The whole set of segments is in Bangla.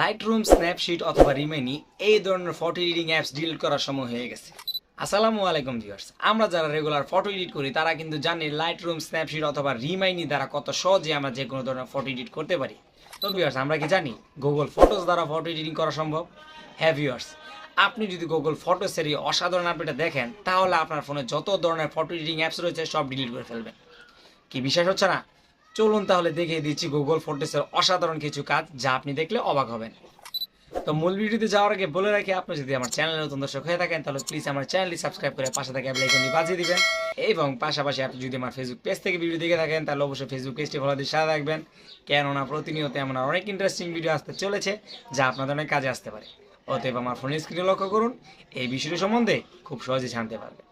লাইট রুম স্ন্যাপশিট অথবা রিমেনি এই ধরনের ফটো এডিটিং অ্যাপস ডিলিট করার সময় হয়ে গেছে। আসসালামু আলাইকুম ভিউয়ার্স আমরা যারা রেগুলার ফটো এডিট করি, তারা কিন্তু জানি লাইটরুম স্ন্যাপশিট অথবা রিমাইনি দ্বারা কত সহজে আমরা যে কোনো ধরনের ফটো এডিট করতে পারি। তো ভিউয়ার্স আমরা কি জানি? গুগল ফটোস দ্বারা ফটো এডিটিং করা সম্ভব? হ্যাঁ ভিউয়ার্স আপনি যদি গুগল ফটোসের এই অসাধারণ আপডেটটা দেখেন, তাহলে আপনার ফোনে যত ধরনের ফটো এডিটিং অ্যাপস রয়েছে সব ডিলিট করে ফেলবেন। কি বিশ্বাস হচ্ছে না? চলুন তাহলে দেখিয়ে দিচ্ছি গুগল ফটোসের অসাধারণ কিছু কাজ যা আপনি দেখলে অবাক হবেন। তো মূল ভিডিওতে যাওয়ার আগে বলে রাখি, আপনি যদি আমার চ্যানেলে নতুন দর্শক হয়ে থাকেন, তাহলে প্লিজ আমার চ্যানেলটি সাবস্ক্রাইব করে পাশে থাকা বেলাইকনটি বাজিয়ে দিবেন। এবং পাশাপাশি আপনি যদি আমার ফেসবুক পেজ থেকে ভিডিও দেখে থাকেন, তাহলে অবশ্যই ফেসবুক পেজটি ফলো দিয়ে সাথে রাখবেন কেননা প্রতিনিয়ত এমন অনেক ইন্টারেস্টিং ভিডিও আসতে চলেছে যা আপনাদের অনেক কাজে আসতে পারে। অতএব আমার ফোনের স্ক্রিনে লক্ষ্য করুন, এই বিষয়টি সম্বন্ধে খুব সহজে জানতে পারবেন।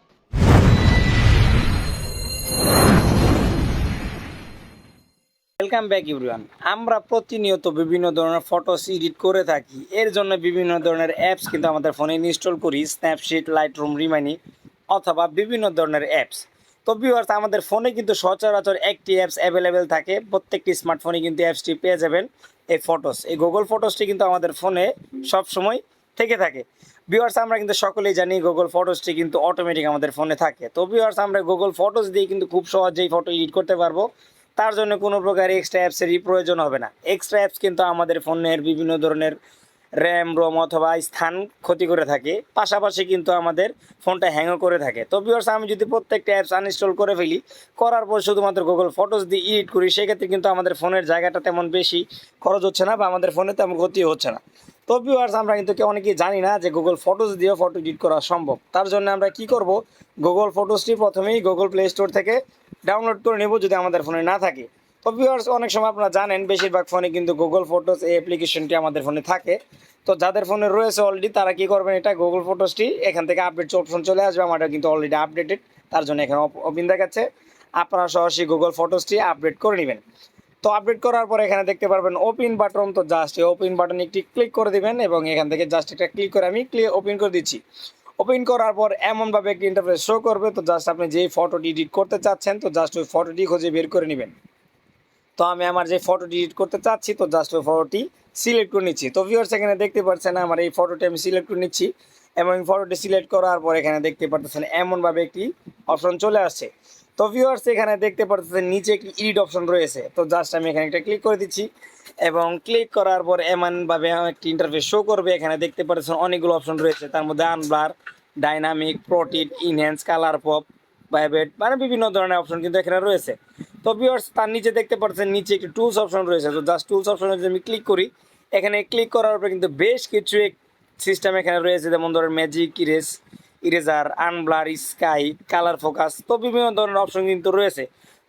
ওয়েলকাম ব্যাক ইভরিওয়ান আমরা প্রতিনিয়ত বিভিন্ন ধরনের ফটোস এডিট করে থাকি। এর জন্য বিভিন্ন ধরনের অ্যাপস কিন্তু আমাদের ফোনে ইনস্টল করি। স্ন্যাপশিট লাইট রুম রিমাইনি অথবা বিভিন্ন ধরনের অ্যাপস তো ভিউয়ার্স আমাদের ফোনে কিন্তু সচরাচর একটি অ্যাপস অ্যাভেলেবেল থাকে। প্রত্যেকটি স্মার্টফোনে কিন্তু অ্যাপসটি পেয়ে যাবেন এই ফটোস এই গুগল ফটোসটি কিন্তু আমাদের ফোনে সব সময় থেকে থাকে। ভিউয়ার্স আমরা কিন্তু সকলেই জানি গুগল ফটোসটি কিন্তু অটোমেটিক আমাদের ফোনে থাকে। তো ভিউয়ার্স আমরা গুগল ফটোস দিয়ে কিন্তু খুব সহজেই ফটো এডিট করতে পারব। তার জন্য কোনো প্রকার এক্সট্রা অ্যাপসেরই প্রয়োজন হবে না। এক্সট্রা অ্যাপস কিন্তু আমাদের ফোনের বিভিন্ন ধরনের র্যাম রোম অথবা স্থান ক্ষতি করে থাকে। পাশাপাশি কিন্তু আমাদের ফোনটা হ্যাংও করে থাকে। তো ভিউয়ার্স আমি যদি প্রত্যেকটা অ্যাপস আনইনস্টল করে ফেলি, করার পর শুধুমাত্র গুগল ফটোস দিয়ে এডিট করি, সেক্ষেত্রে কিন্তু আমাদের ফোনের জায়গাটা তেমন বেশি খরচ হচ্ছে না বা আমাদের ফোনে তেমন ক্ষতি হচ্ছে না। তো ভিউয়ার্স আমরা কিন্তু কেউ অনেকেই জানি না যে গুগল ফটোস দিয়েও ফটো এডিট করা সম্ভব। তার জন্য আমরা কি করব? গুগল ফটোসটি প্রথমেই গুগল প্লে স্টোর থেকে ডাউনলোড করে নেব যদি আমাদের ফোনে না থাকে। তো ভিউয়ার্স অনেক সময় আপনারা জানেন, বেশিরভাগ ফোনে কিন্তু গুগল ফটোস এই অ্যাপ্লিকেশনটি আমাদের ফোনে থাকে। তো যাদের ফোনে রয়েছে অলরেডি তারা কি করবেন এটা গুগল ফটোসটি এখান থেকে আপডেট অপশন চলে আসবে, আমারটা কিন্তু অলরেডি আপডেটেড তার জন্য এখানে ওপেন দেখাচ্ছে। আপনারা সরাসরি গুগল ফটোসটি আপডেট করে নেবেন। তো আপডেট করার পর এখানে দেখতে পারবেন ওপেন বাটন তো জাস্ট এই ওপেন বাটনে একটি ক্লিক করে দিবেন এবং এখান থেকে জাস্ট একটা ক্লিক করে আমি ক্লিক ওপেন করে দিচ্ছি। ওপেন করার পর এমনভাবে একটি ইন্টারফেস শো করবে, তো জাস্ট আপনি যেই ফটোটি এডিট করতে চাচ্ছেন, তো জাস্ট ওই ফটোটি খুঁজে বের করে নেবেন। তো আমি আমার যে ফটোটি এডিট করতে চাচ্ছি, তো জাস্ট ওই ফটোটি সিলেক্ট করে নিচ্ছি। তো ভিউয়ার্স এখানে দেখতে পাচ্ছেন, আমার এই ফটোটি আমি সিলেক্ট করে নিচ্ছি এবং ফটোটি সিলেক্ট করার পর এখানে দেখতে পাচ্ছেন এমনভাবে একটি অপশন চলে আসছে। তো ভিউয়ার্স এখানে দেখতে পাচ্ছেন নিচে একটি ইডিট অপশন রয়েছে। তো জাস্ট আমি এখানে একটা ক্লিক করে দিচ্ছি এবং ক্লিক করার পর এমনভাবে একটি ইন্টারফেস শো করবে। এখানে দেখতে পাচ্ছেন অনেকগুলো অপশন রয়েছে। তার মধ্যে unblur dynamic portrait enhance colour pop vibrant মানে বিভিন্ন ধরনের অপশন কিন্তু এখানে রয়েছে। তো ভিউয়ার্স তার নিচে দেখতে পাচ্ছেন নিচে একটি টুলস অপশন রয়েছে। তো জাস্ট টুলস অপশনে যদি আমি ক্লিক করি, এখানে ক্লিক করার পর কিন্তু বেশ কিছু সিস্টেম এখানে রয়েছে। যেমন ধরেন magic erase eraser, unblur, sky, colour focus তো বিভিন্ন ধরনের অপশন কিন্তু রয়েছে।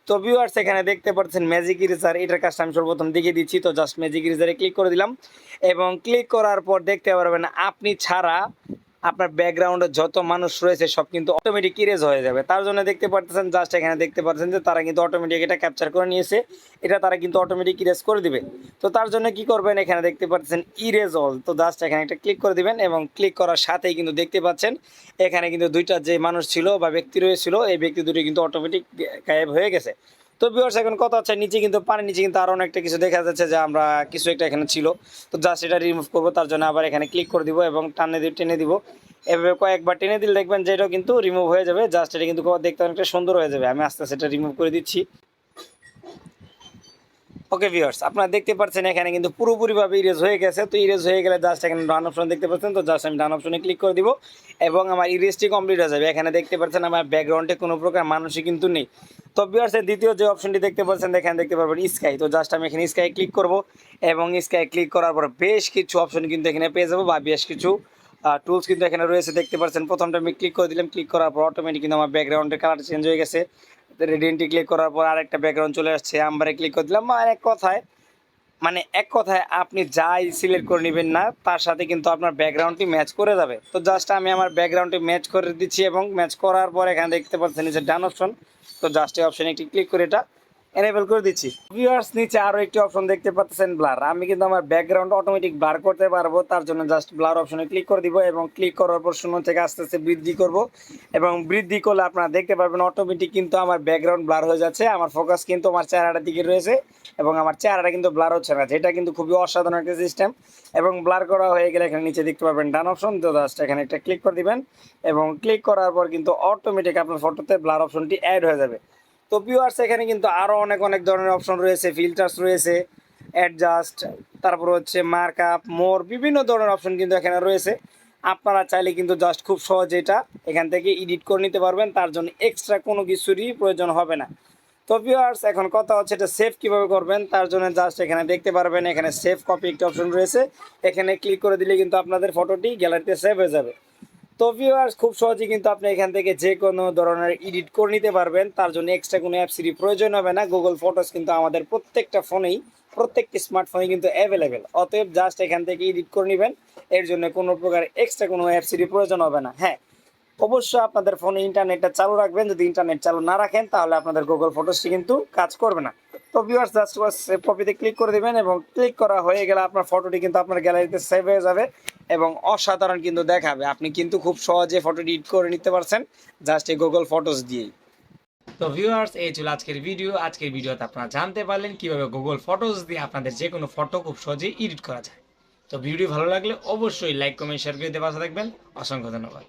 তো ভিউয়ার্স এখানে দেখতে পাচ্ছেন ম্যাজিক ইরেজার এটার কাজটা আমি সর্বপ্রথম দেখিয়ে দিচ্ছি। তো জাস্ট ম্যাজিক ইরেজারে ক্লিক করে দিলাম। এবং ক্লিক করার পর দেখতে পারবেন, আপনি ছাড়া আপনার ব্যাকগ্রাউন্ডে যত মানুষ রয়েছে, সব কিন্তু অটোমেটিক ইরেজ হয়ে যাবে। তার জন্য দেখতে পাচ্ছেন জাস্ট এখানে দেখতে পাচ্ছেন যে তারা কিন্তু অটোমেটিক এটা ক্যাপচার করে নিয়েছে। এটা তারা কিন্তু অটোমেটিক ইরেজ করে দিবে। তো তার জন্য কি করবেন, এখানে দেখতে পাচ্ছেন ইরেজ অল তো জাস্ট এখানে একটা ক্লিক করে দিবেন এবং ক্লিক করার সাথেই কিন্তু দেখতে পাচ্ছেন, এখানে কিন্তু দুইটা যে মানুষ ছিল বা ব্যক্তি রয়েছিল, এই ব্যক্তি দুটি কিন্তু অটোমেটিক গায়েব হয়ে গেছে। তো বিয়ার্স এখন কথা হচ্ছে, নিচে কিন্তু, পানির নিচে কিন্তু আরও অনেকটা কিছু দেখা যাচ্ছে যে আমরা কিছু একটা এখানে ছিল। তো জাস্ট এটা রিমুভ করব, তার জন্য আবার এখানে ক্লিক করে দিব এবং টানে দিয়ে টেনে দিব। এভাবে কয়েকবার টেনে দিলে দেখবেন যে এটাও কিন্তু রিমুভ হয়ে যাবে। জাস্ট এটা কিন্তু দেখতে অনেকটা সুন্দর হয়ে যাবে। আমি আস্তে আস্তে এটা রিমুভ করে দিচ্ছি। ওকে ভিউয়ার্স আপনারা দেখতে পাচ্ছেন এখানে কিন্তু পুরোপুরিভাবে ইরেজ হয়ে গেছে। তো ইরেজ হয়ে গেলে জাস্ট এখানে ডান অপশন দেখতে পাচ্ছেন, তো জাস্ট আমি ডান অপশনে ক্লিক করে দিব এবং আমার ইরেজটি কমপ্লিট হয়ে যাবে। এখানে দেখতে পাচ্ছেন আমার ব্যাকগ্রাউন্ডে কোনো প্রকার মানুষই কিন্তু নেই। তো ভিউয়ার্সের দ্বিতীয় যে অপশনটি দেখতে পাচ্ছেন এখানে দেখতে পারবেন স্কাই তো জাস্ট আমি এখানে স্কাই ক্লিক করব এবং স্কাই ক্লিক করার পর বেশ কিছু অপশন কিন্তু এখানে পেয়ে যাব বা বেশ কিছু টুলস কিন্তু এখানে রয়েছে। দেখতে পাচ্ছেন, প্রথমটা আমি ক্লিক করে দিলাম। ক্লিক করার পর অটোমেটিক কিন্তু আমার ব্যাকগ্রাউন্ডের কালারটা চেঞ্জ হয়ে গেছে। রেডিয়েন্টে ক্লিক করার পর আরেকটা ব্যাকগ্রাউন্ড চলে আসছে, আম্বারে ক্লিক করে দিলাম। আর এক কথায় মানে এক কথায় আপনি যাই সিলেক্ট করে নেবেন না, তার সাথে কিন্তু আপনার ব্যাকগ্রাউন্ডটি ম্যাচ করে যাবে। তো জাস্ট আমি আমার ব্যাকগ্রাউন্ডটি ম্যাচ করে দিচ্ছি এবং ম্যাচ করার পর এখানে দেখতে পাচ্ছেন যে ডান অপশন তো জাস্ট এই অপশানে একটি ক্লিক করে এটা এনেবল করে দিচ্ছি। ভিউয়ার্স নিচে আরও একটি অপশন দেখতে পাচ্ছেন ব্লার আমি কিন্তু আমার ব্যাকগ্রাউন্ড অটোমেটিক ব্লার করতে পারব, তার জন্য জাস্ট ব্লার অপশনে ক্লিক করে দিব এবং ক্লিক করার পর শূন্য থেকে আস্তে আস্তে বৃদ্ধি করব। এবং বৃদ্ধি করলে আপনারা দেখতে পারবেন অটোমেটিক কিন্তু আমার ব্যাকগ্রাউন্ড ব্লার হয়ে যাচ্ছে, আমার ফোকাস কিন্তু আমার চেহারাটার দিকে রয়েছে এবং আমার চেহারাটা কিন্তু ব্লার হচ্ছে না, যেটা কিন্তু খুবই অসাধারণ একটা সিস্টেম এবং ব্লার করা হয়ে গেলে এখানে নিচে দেখতে পাবেন ডান অপশন তো জাস্ট এখানে একটা ক্লিক করে দিবেন এবং ক্লিক করার পর কিন্তু অটোমেটিক আপনার ফটোতে ব্লার অপশনটি অ্যাড হয়ে যাবে। তো ভিউয়ার্স এখানে কিন্তু আরও অনেক অনেক ধরনের অপশন রয়েছে ফিল্টার্স রয়েছে অ্যাডজাস্ট তারপর হচ্ছে মার্ক আপ মোর বিভিন্ন ধরনের অপশন কিন্তু এখানে রয়েছে। আপনারা চাইলে কিন্তু জাস্ট খুব সহজে এটা এখান থেকে এডিট করে নিতে পারবেন, তার জন্য এক্সট্রা কোনো কিছুরই প্রয়োজন হবে না। তো ভিউয়ার্স এখন কথা হচ্ছে এটা সেভ কীভাবে করবেন, তার জন্য জাস্ট এখানে দেখতে পারবেন, এখানে সেভ কপি একটা অপশন রয়েছে। এখানে ক্লিক করে দিলে কিন্তু আপনাদের ফটোটি গ্যালারিতে সেভ হয়ে যাবে। তো ভিউয়ার্স খুব সহজেই কিন্তু আপনি এখান থেকে যে কোনো ধরনের এডিট করে নিতে পারবেন। তার জন্য এক্সট্রা কোনো অ্যাপসিরই প্রয়োজন হবে না। গুগল ফটোস কিন্তু আমাদের প্রত্যেকটা ফোনেই প্রত্যেকটি স্মার্টফোনে কিন্তু অ্যাভেলেবেল অতএব জাস্ট এখান থেকে এডিট করে নেবেন। এর জন্য কোনো প্রকার এক্সট্রা কোনো অ্যাপসিরই প্রয়োজন হবে না। হ্যাঁ অবশ্যই আপনাদের ফোনে ইন্টারনেটটা চালু রাখবেন। যদি ইন্টারনেট চালু না রাখেন, তাহলে আপনাদের গুগল ফটোসটি কিন্তু কাজ করবে না। তো ভিউয়ার্স জাস্ট সেভ কপিতে ক্লিক করে দিবেন এবং ক্লিক করা হয়ে গেলে আপনার ফটোটি কিন্তু আপনার গ্যালারিতে সেভ হয়ে যাবে এবং অসাধারণ কিন্তু দেখাবে। আপনি কিন্তু খুব সহজে ফটো এডিট করে নিতে পারছেন জাস্ট এই গুগল ফটোস দিয়েই। তো ভিউয়ার্স এই ছিল আজকের ভিডিও আজকের ভিডিওতে আপনারা জানতে পারলেন কীভাবে গুগল ফটোস দিয়ে আপনাদের যে কোনো ফটো খুব সহজেই এডিট করা যায়। তো ভিডিও ভালো লাগলে অবশ্যই লাইক কমেন্ট শেয়ার করে দিয়ে পাশে থাকবেন। অসংখ্য ধন্যবাদ।